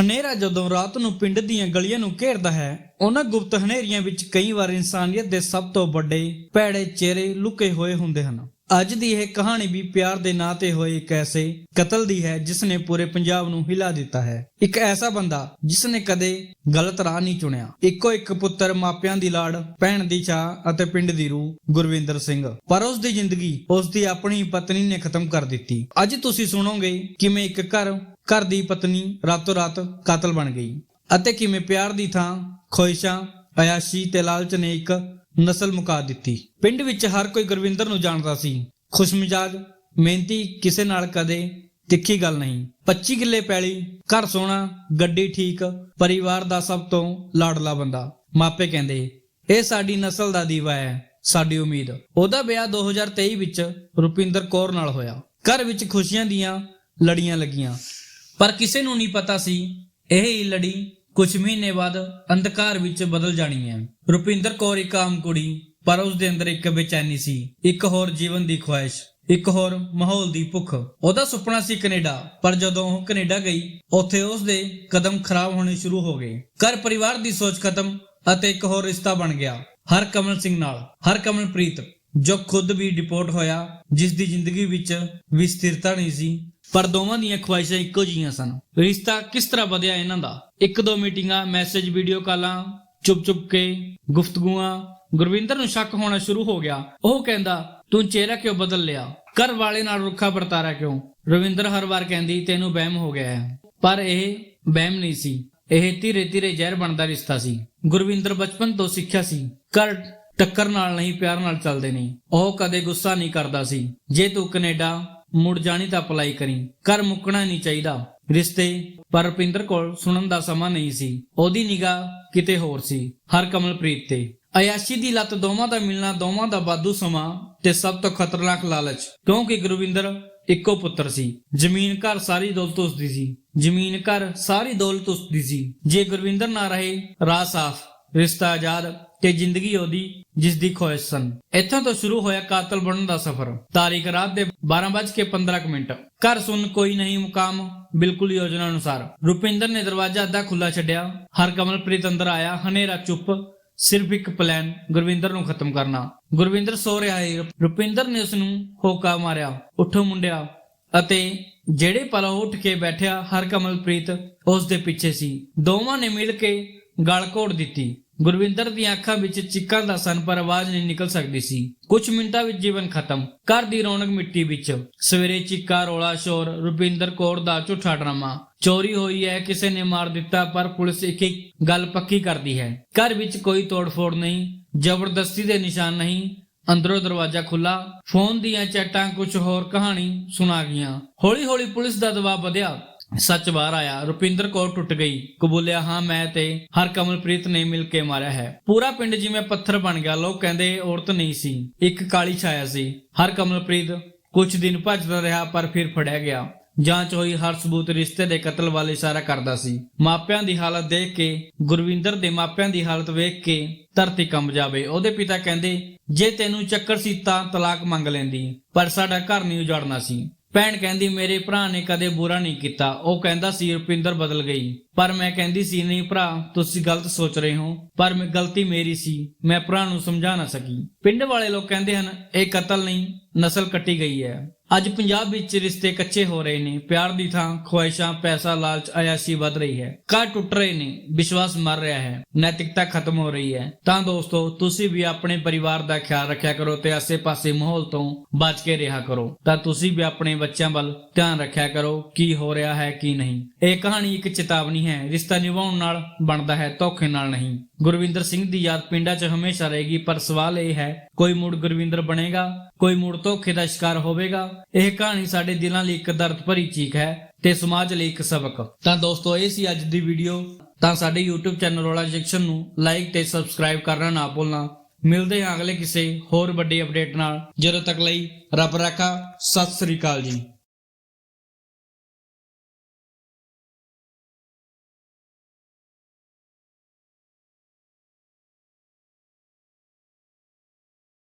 ਹਨੇਰਾ ਜਦੋਂ ਰਾਤ ਨੂੰ ਪਿੰਡ ਦੀਆਂ ਗਲੀਆਂ ਨੂੰ ਘੇਰਦਾ ਹੈ, ਉਹਨਾਂ ਗੁਪਤ ਹਨੇਰੀਆਂ ਵਿੱਚ ਕਈ ਵਾਰ ਇਨਸਾਨੀਅਤ ਦੇ ਸਭ ਤੋਂ ਵੱਡੇ ਭੈੜੇ ਚਿਹਰੇ ਲੁਕੇ ਹੋਏ ਹੁੰਦੇ ਹਨ। ਅੱਜ ਦੀ ਇਹ ਕਹਾਣੀ ਵੀ ਪਿਆਰ ਦੇ ਨਾਂ ਤੇ ਹੋਏ ਇੱਕ ਐਸੇ ਕਤਲ ਦੀ ਹੈ ਜਿਸ ਨੇ ਪੂਰੇ ਪੰਜਾਬ ਨੂੰ ਹਿਲਾ ਦਿੱਤਾ ਹੈ। ਇੱਕ ਐਸਾ ਬੰਦਾ ਜਿਸ ਨੇ ਕਦੇ ਗਲਤ ਰਾਹ ਨਹੀਂ ਚੁਣਿਆ। ਇੱਕੋ ਇੱਕ ਪੁੱਤਰ, ਮਾਪਿਆਂ ਦੀ ਲਾੜ, ਭੈਣ ਦੀ ਚਾਹ ਅਤੇ ਪਿੰਡ ਦੀ ਰੂਹ, ਗੁਰਵਿੰਦਰ ਸਿੰਘ। ਪਰ ਉਸ ਦੀ ਜ਼ਿੰਦਗੀ ਉਸ ਦੀ ਆਪਣੀ ਪਤਨੀ ਨੇ ਖਤਮ ਕਰ ਦਿੱਤੀ। ਅੱਜ ਤੁਸੀਂ ਸੁਣੋਗੇ ਕਿਵੇਂ ਇੱਕ ਘਰ ਘਰ ਦੀ ਪਤਨੀ ਰਾਤੋਂ ਰਾਤ ਕਾਤਲ ਬਣ ਗਈ। ਅਤੇ ਕਿਵੇਂ ਪਿਆਰ ਦੀ ਥਾਂ ਖੁਆਇਸ਼ਾਂ ਅਯਾਸ਼ੀ ਤੇ ਲਾਲਚ ਨੇ ਇੱਕ ਨਸਲ ਮੁਕਾ ਦਿੱਤੀ। ਪਿੰਡ ਵਿੱਚ ਹਰ ਕੋਈ ਗੁਰਵਿੰਦਰ ਨੂੰ ਜਾਣਦਾ ਸੀ। ਖੁਸ਼ਮਿਜਾਜ, ਮਿਹਨਤੀ, ਕਿਸੇ ਨਾਲ ਕਦੇ ਤਿੱਖੀ ਗੱਲ ਨਹੀਂ। 25 ਕਿੱਲੇ ਪੈਲੀ, ਘਰ ਸੋਹਣਾ, ਗੱਡੀ ਠੀਕ, ਪਰਿਵਾਰ ਦਾ ਸਭ ਤੋਂ ਲਾਡਲਾ ਬੰਦਾ। ਮਾਪੇ ਕਹਿੰਦੇ, ਇਹ ਸਾਡੀ ਨਸਲ ਦਾ ਦੀਵਾ ਹੈ, ਸਾਡੀ ਉਮੀਦ। ਉਹਦਾ ਵਿਆਹ 2023 ਵਿੱਚ ਰੁਪਿੰਦਰ ਕੌਰ ਨਾਲ ਹੋਇਆ। ਘਰ ਵਿੱਚ ਖੁਸ਼ੀਆਂ ਦੀਆਂ ਲੜੀਆਂ ਲੱਗੀਆਂ। ਪਰ ਕਿਸੇ ਨੂੰ ਨਹੀਂ ਪਤਾ ਸੀ, ਇਹ ਹੀ ਲੜੀ ਕੁਝ ਮਹੀਨੇ ਬਾਅਦ ਅੰਧਕਾਰ ਵਿੱਚ ਬਦਲ ਜਾਣੀ ਹੈ। ਰੁਪਿੰਦਰ ਕੌਰ ਇੱਕ ਆਮ ਕੁੜੀ, ਪਰ ਉਸ ਦੇ ਅੰਦਰ ਇੱਕ ਬੇਚੈਨੀ ਸੀ, ਇੱਕ ਹੋਰ ਜੀਵਨ ਦੀ ਖੁਆਇਸ਼, ਇੱਕ ਹੋਰ ਮਾਹੌਲ ਦੀ ਭੁੱਖ। ਉਹਦਾ ਸੁਪਨਾ ਸੀ ਕੈਨੇਡਾ, ਪਰ ਜਦੋਂ ਉਹ ਕੈਨੇਡਾ ਗਈ, ਉੱਥੇ ਉਸ ਦੇ ਕਦਮ ਖਰਾਬ ਹੋਣੇ ਸ਼ੁਰੂ ਹੋ ਗਏ। ਘਰ ਪਰਿਵਾਰ ਦੀ ਸੋਚ ਖਤਮ ਅਤੇ ਇੱਕ ਹੋਰ ਰਿਸ਼ਤਾ ਬਣ ਗਿਆ ਹਰ ਕਮਲ ਸਿੰਘ ਨਾਲ ਹਰ ਕਮਲਪ੍ਰੀਤ ਜੋ ਖੁਦ ਵੀ ਡਿਪੋਰਟ ਹੋਇਆ ਜਿਸ ਦੀ ਜ਼ਿੰਦਗੀ ਵਿੱਚ ਵੀ ਸਥਿਰਤਾ ਨਹੀਂ ਸੀ, ਪਰ ਦੋਵਾਂ ਦੀਆਂ ਖੁਆਇਸ਼ਾਂ ਇੱਕੋ ਜਿਹੀਆਂ ਸਨ। ਰਿਸ਼ਤਾ ਕਿਸ ਤਰ੍ਹਾਂ ਵਧਿਆ ਇਹਨਾਂ ਦਾ? ਇੱਕ ਦੋ ਮੀਟਿੰਗਾਂ ਮੈਸੇਜ ਵੀਡੀਓ ਕਾਲਾਂ, ਚੁੱਪ ਚੁੱਪ ਕੇ ਗੁਫ਼ਤਗੂਆਂ। ਗੁਰਵਿੰਦਰ ਨੂੰ ਸ਼ੱਕ ਹੋਣਾ ਸ਼ੁਰੂ ਹੋ ਗਿਆ। ਉਹ ਕਹਿੰਦਾ, ਤੂੰ ਚਿਹਰਾ ਕਿਉਂ ਬਦਲ ਲਿਆ? ਘਰ ਵਾਲੇ ਨਾਲ ਰੁੱਖਾ ਵਰਤਾਰਾ ਕਿਉਂ? ਰਵਿੰਦਰ ਹਰ ਵਾਰ ਕਹਿੰਦੀ, ਤੈਨੂੰ ਵਹਿਮ ਹੋ ਗਿਆ ਹੈ। ਪਰ ਇਹ ਵਹਿਮ ਨਹੀਂ ਸੀ। ਇਹ ਧੀਰੇ ਧੀਰੇ ਜ਼ਹਿਰ ਬਣਦਾ ਰਿਸ਼ਤਾ ਸੀ। ਗੁਰਵਿੰਦਰ ਬਚਪਨ ਤੋਂ ਸਿੱਖਿਆ ਸੀ। ਘਰ ਟੱਕਰ ਨਾਲ ਨਹੀਂ, ਪਿਆਰ ਨਾਲ ਚੱਲਦੇ ਨੇ ਉਹ ਕਦੇ ਗੁੱਸਾ ਨਹੀਂ ਕਰਦਾ ਸੀ। ਜੇ ਤੂੰ ਕੈਨੇਡਾ ਮੁੜ ਜਾਣੀ ਤਾਂ ਅਪਲਾਈ ਕਰੀ। ਘਰ ਮੁੱਕਣਾ ਨਹੀਂ ਚਾਹੀਦਾ। ਰਿਸ਼ਤੇ ਪਰ ਰੁਪਿੰਦਰ ਕੋਲ ਸੁਣਨ ਦਾ ਸਮਾਂ ਨਹੀਂ ਸੀ। ਉਹਦੀ ਨਿਗਾਹ ਕਿਤੇ ਹੋਰ ਸੀ, ਹਰ ਕਮਲਪ੍ਰੀਤ ਤੇ। ਅਯਾਸ਼ੀ ਦੀ ਲੱਤ ਦੋਵਾਂ ਦਾ ਮਿਲਣਾ, ਦੋਵਾਂ ਦਾ ਵਾਧੂ ਸਮਾਂ ਤੇ ਸਭ ਤੋਂ ਖਤਰਨਾਕ ਲਾਲਚ। ਕਿਉਂਕਿ ਗੁਰਵਿੰਦਰ ਇੱਕੋ ਪੁੱਤਰ ਸੀ। ਜ਼ਮੀਨ ਘਰ ਸਾਰੀ ਦੌਲਤ ਉਸਦੀ ਸੀ। ਜ਼ਮੀਨ ਘਰ ਸਾਰੀ ਦੌਲਤ ਉਸਦੀ ਸੀ। ਜੇ ਗੁਰਵਿੰਦਰ ਨਾ ਰਹੇ, ਰਾਹ ਸਾਫ਼ ਰਿਸ਼ਤਾ ਆਜ਼ਾਦ ਤੇ ਜ਼ਿੰਦਗੀ ਉਹਦੀ ਜਿਸ ਦੀ ਖੁਆਇਸ਼ ਸਨ। ਇੱਥੋਂ ਤੋਂ ਸ਼ੁਰੂ ਹੋਇਆ ਕਾਤਲ ਬਣਨ ਦਾ ਸਫ਼ਰ। ਤਾਰੀਖ ਰਾਤ ਦੇ 12:15 ਮਿੰਟ। ਘਰ ਸੁਣ ਕੋਈ ਨਹੀਂ ਮੁਕਾਮ, ਬਿਲਕੁਲ ਯੋਜਨਾ ਅਨੁਸਾਰ। ਰੁਪਿੰਦਰ ਨੇ ਦਰਵਾਜ਼ਾ ਅੱਧਾ ਖੁੱਲਾ ਛੱਡਿਆ। ਹਰ ਕਮਲਪ੍ਰੀਤ ਅੰਦਰ ਆਇਆ। ਹਨੇਰਾ ਚੁੱਪ, ਸਿਰਫ ਇੱਕ ਪਲਾਨ ਗੁਰਵਿੰਦਰ ਨੂੰ ਖਤਮ ਕਰਨਾ। ਗੁਰਵਿੰਦਰ ਸੋ ਰਿਹਾ ਹੈ ਰੁਪਿੰਦਰ ਨੇ ਉਸ ਨੂੰ ਹੋਕਾ ਮਾਰਿਆ। ਉੱਠੋ ਮੁੰਡਿਆ। ਅਤੇ ਜਿਹੜੇ ਪਲ ਉੱਠ ਕੇ ਬੈਠਿਆ ਹਰ ਕਮਲਪ੍ਰੀਤ ਉਸ ਦੇ ਪਿੱਛੇ ਸੀ। ਦੋਵਾਂ ਨੇ ਮਿਲ ਕੇ ਗਲ ਘੋੜ ਦਿੱਤੀ। ਗੁਰਵਿੰਦਰ ਦੀਆਂ ਅੱਖਾਂ ਵਿੱਚ ਚਿੱਕਾਂ ਦਾ ਸਨ, ਪਰ ਆਵਾਜ਼ ਨਹੀਂ ਨਿਕਲ ਸਕਦੀ ਸੀ। ਕੁਝ ਮਿੰਟਾਂ ਵਿੱਚ ਜੀਵਨ ਖਤਮ। ਘਰ ਦੀ ਰੌਣਕ ਮਿੱਟੀ ਵਿੱਚ। ਸਵੇਰੇ ਚਿੱਕਾ, ਰੋਲਾ, ਸ਼ੋਰ, ਰੁਪਿੰਦਰ ਕੌਰ ਦਾ ਝੂਠਾ ਡਰਾਮਾ। ਚੋਰੀ ਹੋਈ ਹੈ, ਕਿਸੇ ਨੇ ਮਾਰ ਦਿੱਤਾ, ਪਰ ਪੁਲਿਸ ਇੱਕ ਇੱਕ ਗੱਲ ਪੱਕੀ ਕਰਦੀ ਹੈ। ਘਰ ਵਿੱਚ ਕੋਈ ਤੋੜਫੋੜ ਨਹੀਂ, ਜ਼ਬਰਦਸਤੀ ਦੇ ਨਿਸ਼ਾਨ ਨਹੀਂ, ਅੰਦਰੋਂ ਦਰਵਾਜ਼ਾ ਖੁੱਲਾ ਫੋਨ ਦੀਆਂ ਚੈਟਾਂ ਕੁਝ ਹੋਰ ਕਹਾਣੀ ਸੁਣਾ ਗਈਆਂ। ਹੌਲੀ ਹੌਲੀ ਪੁਲਿਸ ਦਾ ਦਬਾਅ ਵਧਿਆ। ਸੱਚ ਬਾਹਰ ਆਇਆ, ਰੁਪਿੰਦਰ ਕੌਰ ਟੁੱਟ ਗਈ। ਕਬੂਲਿਆ ਹਾਂ, ਮੈਂ ਤੇ ਹਰ ਕਮਲਪ੍ਰੀਤ ਨੇ ਮਿਲ ਕੇ ਮਾਰਿਆ ਹੈ। ਪੂਰਾ ਪਿੰਡ ਜਿਵੇਂ ਪੱਥਰ ਬਣ ਗਿਆ, ਲੋਕ ਕਹਿੰਦੇ ਔਰਤ ਨਹੀਂ ਸੀ। ਇੱਕ ਕਾਲੀ ਛਾਇਆ ਸੀ। ਹਰ ਕਮਲਪ੍ਰੀਤ ਕੁਝ ਦਿਨ ਭੱਜਦਾ ਰਿਹਾ, ਪਰ ਫਿਰ ਫੜਿਆ ਗਿਆ। ਜਾਂਚ ਹੋਈ, ਹਰ ਸਬੂਤ ਰਿਸ਼ਤੇ ਦੇ ਕਤਲ ਵੱਲ ਇਸ਼ਾਰਾ ਕਰਦਾ ਸੀ। ਮਾਪਿਆਂ ਦੀ ਹਾਲਤ ਦੇਖ ਕੇ, ਗੁਰਵਿੰਦਰ ਦੇ ਮਾਪਿਆਂ ਦੀ ਹਾਲਤ ਵੇਖ ਕੇ ਧਰਤੀ ਕੰਬ ਜਾਵੇ। ਉਹਦੇ ਪਿਤਾ ਕਹਿੰਦੇ, ਜੇ ਤੈਨੂੰ ਚੱਕਰ ਸੀ ਤਾਂ ਤਲਾਕ ਮੰਗ ਲੈਂਦੀ, ਪਰ ਸਾਡਾ ਘਰ ਨਹੀਂ ਉਜਾੜਨਾ ਸੀ। ਭੈਣ ਕਹਿੰਦੀ, ਮੇਰੇ ਭਰਾ ਨੇ ਕਦੇ ਬੁਰਾ ਨਹੀਂ ਕੀਤਾ। ਉਹ ਕਹਿੰਦਾ, ਸੀ ਰੁਪਿੰਦਰ ਬਦਲ ਗਈ। ਪਰ ਮੈਂ ਕਹਿੰਦੀ, ਸੀ ਨਹੀਂ ਭਰਾ, ਤੁਸੀਂ ਗਲਤ ਸੋਚ ਰਹੇ ਹੋ, ਪਰ ਮੈਂ ਗਲਤੀ ਮੇਰੀ ਸੀ, ਮੈਂ ਭਰਾ ਨੂੰ ਸਮਝਾ ਨਾ ਸਕੀ। ਪਿੰਡ ਵਾਲੇ ਲੋਕ ਕਹਿੰਦੇ ਹਨ, ਇਹ ਕਤਲ ਨਹੀਂ, ਨਸਲ ਕੱਟੀ ਗਈ ਹੈ। ਅੱਜ ਪੰਜਾਬ ਵਿੱਚ ਰਿਸ਼ਤੇ ਕੱਚੇ ਹੋ ਰਹੇ ਨੇ, ਪਿਆਰ ਦੀ ਥਾਂ, ਖੁਆਇਸ਼ਾਂ, ਪੈਸਾ, ਲਾਲਚ ਆਯਾਸ਼ੀ ਵੱਧ ਰਹੀ ਹੈ। ਘਰ ਟੁੱਟ ਰਹੇ ਨੇ, ਵਿਸ਼ਵਾਸ ਮਰ ਰਿਹਾ ਹੈ, ਨੈਤਿਕਤਾ ਖਤਮ ਹੋ ਰਹੀ ਹੈ। ਤਾਂ ਦੋਸਤੋ, ਤੁਸੀਂ ਵੀ ਆਪਣੇ ਪਰਿਵਾਰ ਦਾ ਖਿਆਲ ਰੱਖਿਆ ਕਰੋ ਤੇ ਆਸੇ-ਪਾਸੇ ਮਾਹੌਲ ਤੋਂ ਬਚ ਕੇ ਰਿਹਾ ਕਰੋ। ਤਾਂ ਤੁਸੀਂ ਵੀ ਆਪਣੇ ਬੱਚਿਆਂ ਵੱਲ ਧਿਆਨ ਰੱਖਿਆ ਕਰੋ ਕੀ ਹੋ ਰਿਹਾ ਹੈ, ਕੀ ਨਹੀਂ। ਇਹ ਕਹਾਣੀ ਇੱਕ ਚੇਤਾਵਨੀ ਹੈ, ਰਿਸ਼ਤਾ ਨਿਭਾਉਣ ਨਾਲ ਬਣਦਾ ਹੈ, ਧੋਖੇ ਨਾਲ ਨਹੀਂ। ਗੁਰਵਿੰਦਰ ਸਿੰਘ ਦੀ ਯਾਦ ਪਿੰਡਾਂ 'ਚ ਹਮੇਸ਼ਾ ਰਹੇਗੀ, ਪਰ ਸਵਾਲ ਇਹ ਹੈ, ਕੋਈ ਮੁੜ ਗੁਰਵਿੰਦਰ ਬਣੇਗਾ? ਕੋਈ ਮੁੜ ਧੋਖੇ ਦਾ ਸ਼ਿਕਾਰ ਹੋਵੇਗਾ? ਇਹ ਕਹਾਣੀ ਸਾਡੇ ਦਿਲਾਂ ਲਈ ਇੱਕ ਦਰਦ ਭਰੀ ਚੀਖ ਹੈ ਤੇ ਸਮਾਜ ਲਈ ਇੱਕ ਸਬਕ। ਤਾਂ ਦੋਸਤੋ, ਇਹ ਸੀ ਅੱਜ ਦੀ ਵੀਡੀਓ। ਤਾਂ ਸਾਡੇ YouTube ਚੈਨਲ ਵਾਲਾ ਜੈਕਸ਼ਨ ਨੂੰ ਲਾਈਕ ਤੇ ਸਬਸਕ੍ਰਾਈਬ ਕਰਨਾ ਨਾ ਭੁੱਲਣਾ। ਮਿਲਦੇ ਹਾਂ ਅਗਲੇ ਕਿਸੇ ਹੋਰ ਵੱਡੀ ਅਪਡੇਟ ਨਾਲ। ਜਦੋਂ ਤੱਕ ਲਈ ਰੱਬ ਰਾਖਾ, ਸਤਿ ਸ੍ਰੀ ਅਕਾਲ ਜੀ।